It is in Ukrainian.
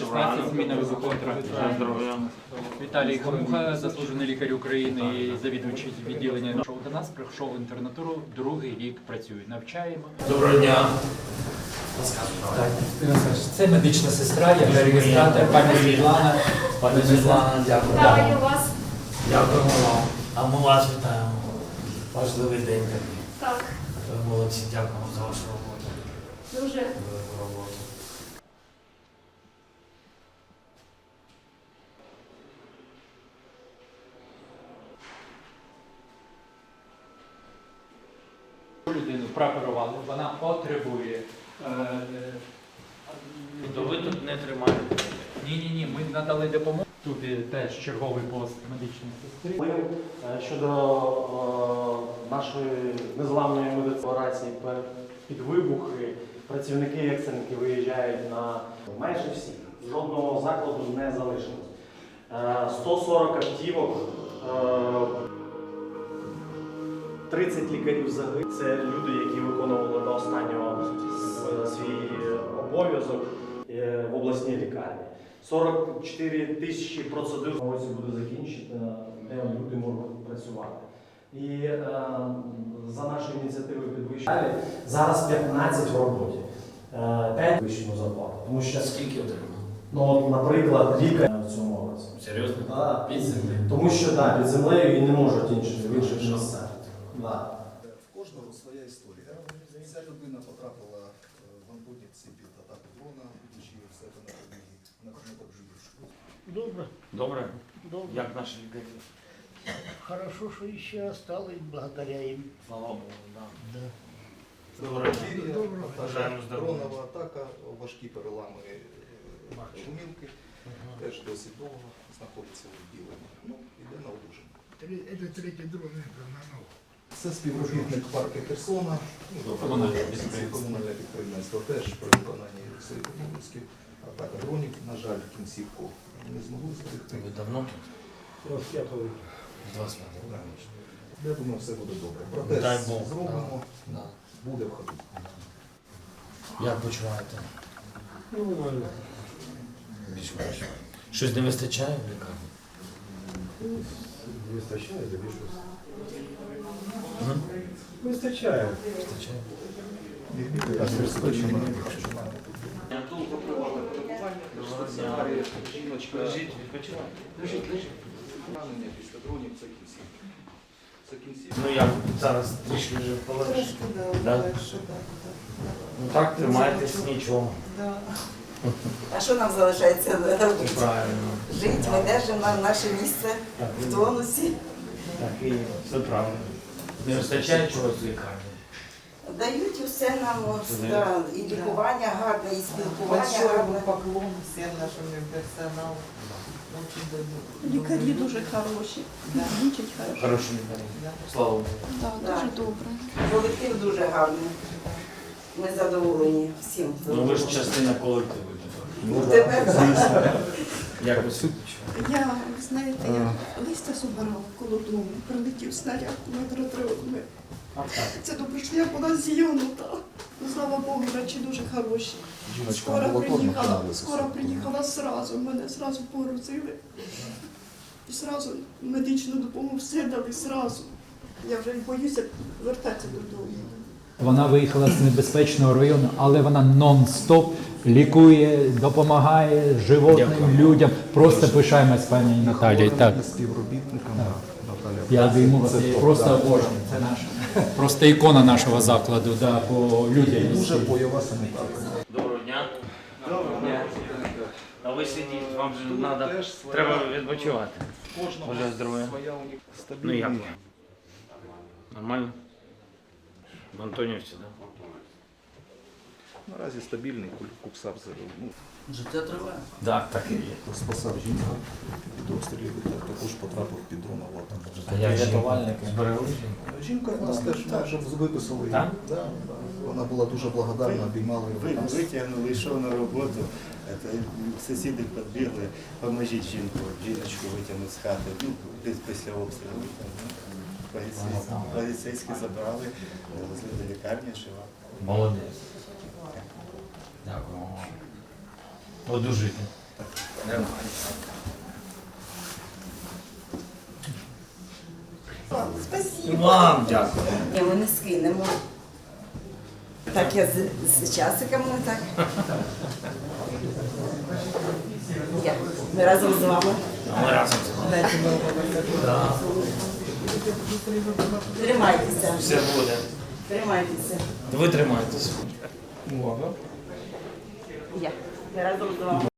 16 змінових контрактів. Віталій Хамуха, заслужений лікар України і завідувачий відділення. Прийшов до нас, прийшов в інтернатуру, другий рік працює. Навчаємо. Доброго дня. Це медична сестра, я реєстратор, пані Світлана. Пані Світлана, дякую. Вас. Дякуємо вам. А ми вас вітаємо. Важливий день такий. Так, молодці, дякуємо за вашу роботу. дуже Людину прооперували, вона потребує. е, То ви тут не тримаєте. Ні, ні, ні, ми надали допомогу. Тут є теж черговий пост медичної сестри. Ми е, щодо е, нашої незламної медицинації під вибухи, працівники екстренки виїжджають на майже всі. Жодного закладу не залишилось. Е, 140 автівок, е, 30 лікарів загиблих. Це люди, які виконували до останнього свій обов'язок е, в обласній лікарні. 44 тисячі процедур році буде закінчено, де люди можуть працювати. І е, за нашою ініціативою підвищення зараз 15 в роботі. Е, 5 вищому зарплату. Тому що, Скільки отримали? ну, наприклад, лікар в цьому році. Серйозно? Да, Під землею. Тому що да, під землею і не можуть інші в інших місцях. Да. В кожного своя історія. Ця людина потрапила е, в ампутівці під атаку дрона, будучи в себе на подвір'ї, на Кожноподжуївську. Добре, Добре. добре. Як наші лікарі? Хорошо, что еще осталось благодаря им. Слава Богу, да. Да. Бажаємо здоров'я. дронова атака, важкі перелами е, гумілки, теж досить довго знаходиться в відділенні. Ну, іде на одужання. Три- Это третий дрон, это на ногу. Це співробітник парку Херсона, ну, Комунальне підприємство. теж при виконанні своїх обов'язків. Атака дронів, на жаль, кінцівку не змогли зберегти. Ви давно Я думаю, все буде добре. Дай Протез зробимо, Да. буде в ходу. Як почуваєте? Більш-менш. Щось не вистачає в лікарні? Не Вистачає, більше. Вистачає. Після дронів це. Це кінцівка. Ну як зараз трішки вже полегше? Да? Ну так, тримайтесь, нічого. А що нам залишається робити? Правильно. Жити, ми держимо наше місце в тонусі. Так, і все правильно. Не вистачає чогось в лікарні. Дають усе нам от, да, і лікування гарне, і спілкування гарне. поклон всем нашим персоналу. Очень лікарі дуже хороші, лічать хорошо. Хороші лікарі. Слава Богу. Так, Да. дуже добре. Колектив дуже гарний. Ми задоволені всім. Ну ви ж частина колективу. тепер. Тепер Як ви? Я, знаєте, я листя собирала коло дому, прилетів снаряд метро три. Це добре, що я була з'єднута. Ну, Слава Богу, речі дуже хороші. Скоро приїхала, скоро приїхала зразу, мене зразу порозили. І зразу медичну допомогу все дали зразу. Я вже боюся вертатися додому. Вона виїхала з небезпечного району, але вона нон-стоп лікує, допомагає животним Дякую. людям. Просто пишаємось пані Наталії. Так. Співробітникам Наталя. Я обійму вас я просто обожнюю. Це наша просто ікона нашого закладу, да, по людям. Дуже бойова санітарка. Доброго дня. Доброго дня. А ви сидіть, вам же треба, треба відпочивати. Кожного Бажаю здоров'я. Ну як? Нормально? В Антонівці, так? Наразі стабільний куксар ну, Життя триває. Так, так і є. спасав жінку під обстрілів, і так також потрапив під дрон аватом. А як рятувальники зберегли жінку? Жінка нас теж ми вже виписали. її. Так? Да, да. Вона була дуже благодарна, обіймала Ви його. витягнули, йшов на роботу. Це, сусіди підбігли, поможіть жінку, жіночку витягнути з хати. Ну, десь після обстрілу. там, ну, Поліцейські, поліцейські забрали, довезли до лікарні, жива. Молодець. Дякую. Одужуйте. І Спасибо. вам дякую. Ні, ми не скинемо. Так я з, з часиком не так. Я. Ми разом з вами. А ми разом з вами. Дайте Да. Тримайтеся. Все буде. Тримайтеся. Ви тримайтеся. Увага. Я. Ми разом з вами.